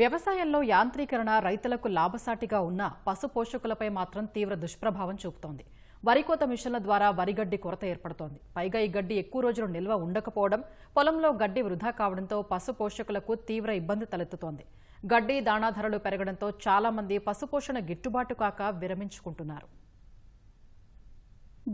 వ్యవసాయంలో యాంత్రీకరణ రైతులకు లాభసాటిగా ఉన్న పశు పోషకులపై మాత్రం తీవ్ర దుష్ప్రభావం చూపుతోంది. వరికోత మిషన్ల ద్వారా వరిగడ్డి కొరత ఏర్పడుతోంది. పైగా ఈ గడ్డి ఎక్కువ రోజులు నిల్వ ఉండకపోవడం పొలంలో గడ్డి వృధా కావడంతో పశు పోషకులకు తీవ్ర ఇబ్బంది తలెత్తుతోంది. గడ్డి దాణా ధరలు పెరగడంతో చాలా మంది పశుపోషణ గిట్టుబాటు కాక విరమించుకుంటున్నారు.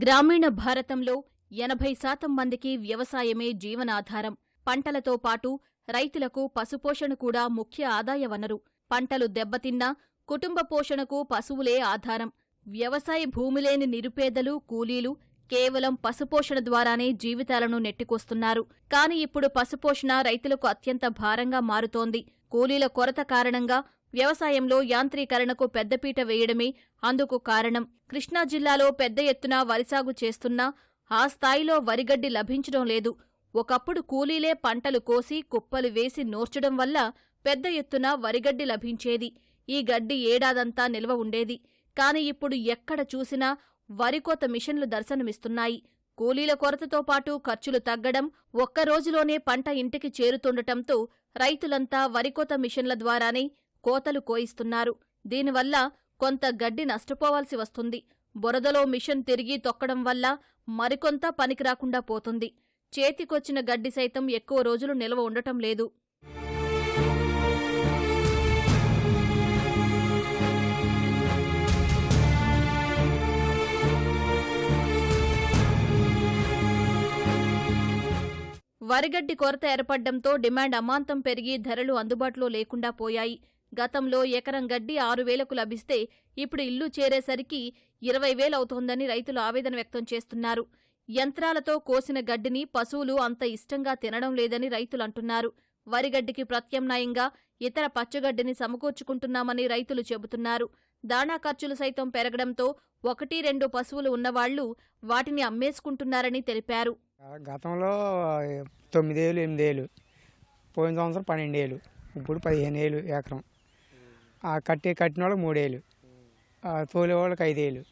గ్రామీణ భారతంలో ఎనభై శాతం మందికి వ్యవసాయమే జీవనాధారం. పంటలతో పాటు రైతులకు పశుపోషణ కూడా ముఖ్య ఆదాయ వనరు పంటలు దెబ్బతిన్నా కుటుంబ పోషణకు పశువులే ఆధారం. వ్యవసాయ భూమిలేని నిరుపేదలు కూలీలు కేవలం పశుపోషణ ద్వారానే జీవితాలను నెట్టికొస్తున్నారు. కాని ఇప్పుడు పశుపోషణ రైతులకు అత్యంత భారంగా మారుతోంది. కూలీల కొరత కారణంగా వ్యవసాయంలో యాంత్రీకరణకు పెద్దపీట వేయడమే అందుకు కారణం. కృష్ణా జిల్లాలో పెద్ద ఎత్తున వరిసాగు చేస్తున్నా ఆ స్థాయిలో వరిగడ్డి లభించడం లేదు. ఒకప్పుడు కూలీలే పంటలు కోసి కుప్పలు వేసి నూర్చడం వల్ల పెద్ద ఎత్తున వరిగడ్డి లభించేది. ఈ గడ్డి ఏడాదంతా నిల్వ ఉండేది. కాని ఇప్పుడు ఎక్కడ చూసినా వరికోత మిషన్లు దర్శనమిస్తున్నాయి. కూలీల కొరతతో పాటు ఖర్చులు తగ్గడం ఒక్క రోజులోనే పంట ఇంటికి చేరుతుండటంతో రైతులంతా వరికోత మిషన్ల ద్వారానే కోతలు కోయిస్తున్నారు. దీనివల్ల కొంత గడ్డి నష్టపోవాల్సి వస్తుంది. బురదలో మిషన్ తిరిగి తొక్కడం వల్ల మరికొంత పనికిరాకుండా పోతుంది. చేతికొచ్చిన గడ్డి సైతం ఎక్కువ రోజులు నిల్వ ఉండటం లేదు. వరిగడ్డి కొరత ఏర్పడడంతో డిమాండ్ అమాంతం పెరిగి ధరలు అందుబాటులో లేకుండా పోయాయి. గతంలో ఎకరం గడ్డి ఆరు వేలకు లభిస్తే ఇప్పుడు ఇల్లు చేరేసరికి ఇరవై వేలవుతోందని రైతులు ఆవేదన వ్యక్తం చేస్తున్నారు. యంత్రాలతో కోసిన గడ్డిని పశువులు అంత ఇష్టంగా తినడం లేదని రైతులు అంటున్నారు వరిగడ్డికి ప్రత్యామ్నాయంగా ఇతర పచ్చగడ్డిని సమకూర్చుకుంటున్నామని రైతులు చెబుతున్నారు. దాణా ఖర్చులు సైతం పెరగడంతో ఒకటి రెండు పశువులు ఉన్నవాళ్ళు వాటిని అమ్మేసుకుంటున్నారని తెలిపారు. గతంలో తొమ్మిదేళ్ళు ఎనిమిదేళ్ళు పోయిన సంవత్సరం పన్నెండేళ్ళు ఇప్పుడు పదిహేను ఏళ్ళు ఎకరం కట్టే కట్టిన వాళ్ళకి మూడేళ్ళు తోలే వాళ్ళకి ఐదేళ్ళు.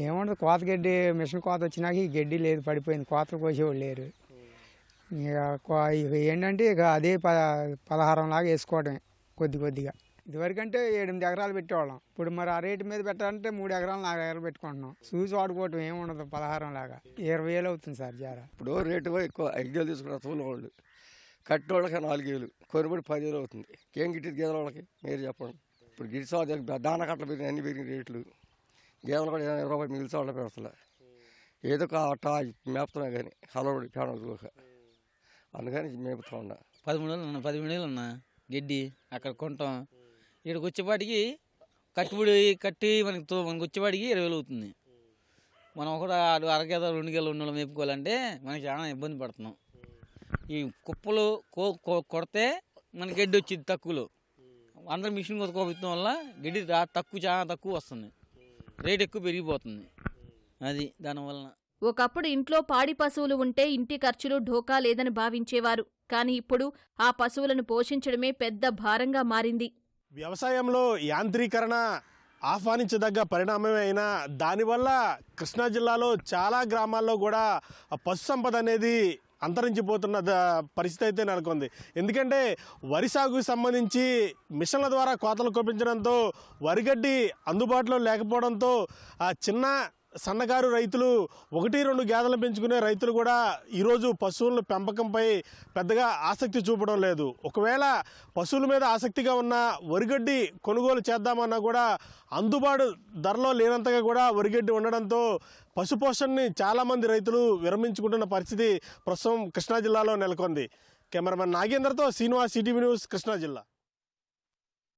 ఏముండదు కోత గడ్డి మిషన్ కోత వచ్చినాక ఈ గడ్డి లేదు పడిపోయింది. కోతలు కోసేవాళ్ళు లేరు. ఇక ఇక ఏంటంటే ఇక అదే ప పదహారం లాగా వేసుకోవడమే కొద్ది కొద్దిగా. ఇదివరకంటే ఎనిమిది ఎకరాలు పెట్టేవాళ్ళం. ఇప్పుడు మరి ఆ రేటు మీద పెట్టాలంటే మూడు ఎకరాలు నాలుగు ఎకరాలు పెట్టుకుంటున్నాం. చూసి వాడుకోవటం ఏముండదు పదహారం లాగా. ఇరవై వేలు అవుతుంది సార్ జారా. ఇప్పుడు రేటు ఎక్కువ. ఐదు వేలు తీసుకున్న వాళ్ళు. కట్టి నాలుగు వేలు కొరబడి పదివేలు అవుతుంది. ఏం గిట్టింది గేదెల వాళ్ళకి. మీరు చెప్పండి. ఇప్పుడు గిడి దాన కట్టలు పెరిగిన అన్ని పెరిగిన రేట్లు. గేదెలు కూడా ఇరవై రూపాయలు మిగిలితే వాళ్ళ పెడతలే. ఏదో ఒక అట్ట మేపుతున్నా కానీ హలవడి పేడ దూక అందుకని మేపుతా ఉన్నా. పదమూడు వేలు అన్న పదిహేను వేలు అన్న గడ్డి అక్కడ కొంటాం. ఇక్కడికి వచ్చేపాటికి కట్టుబడి కట్టి మనకి మనకి వచ్చేపాటికి ఇరవై వేలు అవుతుంది. మనం ఒక అరగేద రెండు గేలు ఉన్న మేపుకోవాలంటే మనకి చాలా ఇబ్బంది పడుతున్నాం. ఈ కుప్పలు కో కొడితే మనకి గడ్డి వచ్చింది తక్కువలో. అందరూ మిషన్ కొనుక్కోవడం వల్ల గడ్డి తక్కువ చాలా తక్కువ వస్తుంది. రేట్ ఎక్కువ పెరిగిపోతుంది. అది దానివలన ఒకప్పుడు ఇంట్లో పాడి పశువులు ఉంటే ఇంటి ఖర్చులు ఢోకా లేదని భావించేవారు. కాని ఇప్పుడు ఆ పశువులను పోషించడమే పెద్ద భారంగా మారింది. వ్యవసాయంలో యాంత్రీకరణ ఆహ్వానించదగ్గ పరిణామమే అయినా దానివల్ల కృష్ణా జిల్లాలో చాలా గ్రామాల్లో కూడా పశు సంపద అనేది అంతరించిపోతున్న పరిస్థితి అయితే నెలకొంది. ఎందుకంటే వరి సాగుకు సంబంధించి మిషన్ల ద్వారా కోతలు కోపించడంతో వరిగడ్డి అందుబాటులో లేకపోవడంతో ఆ చిన్న సన్నకారు రైతులు ఒకటి రెండు గేదెలను పెంచుకునే రైతులు కూడా ఈరోజు పశువుల పెంపకంపై పెద్దగా ఆసక్తి చూపడం లేదు. ఒకవేళ పశువుల మీద ఆసక్తిగా ఉన్న వరిగడ్డి కొనుగోలు చేద్దామన్నా కూడా అందుబాటు ధరలో లేనంతగా కూడా వరిగడ్డి ఉండడంతో పశుపోషణని చాలామంది రైతులు విరమించుకుంటున్న పరిస్థితి ప్రస్తుతం కృష్ణా జిల్లాలో నెలకొంది. కెమెరామెన్ నాగేంద్రతో శ్రీనివాస్ సిటీవీ న్యూస్ కృష్ణా జిల్లా.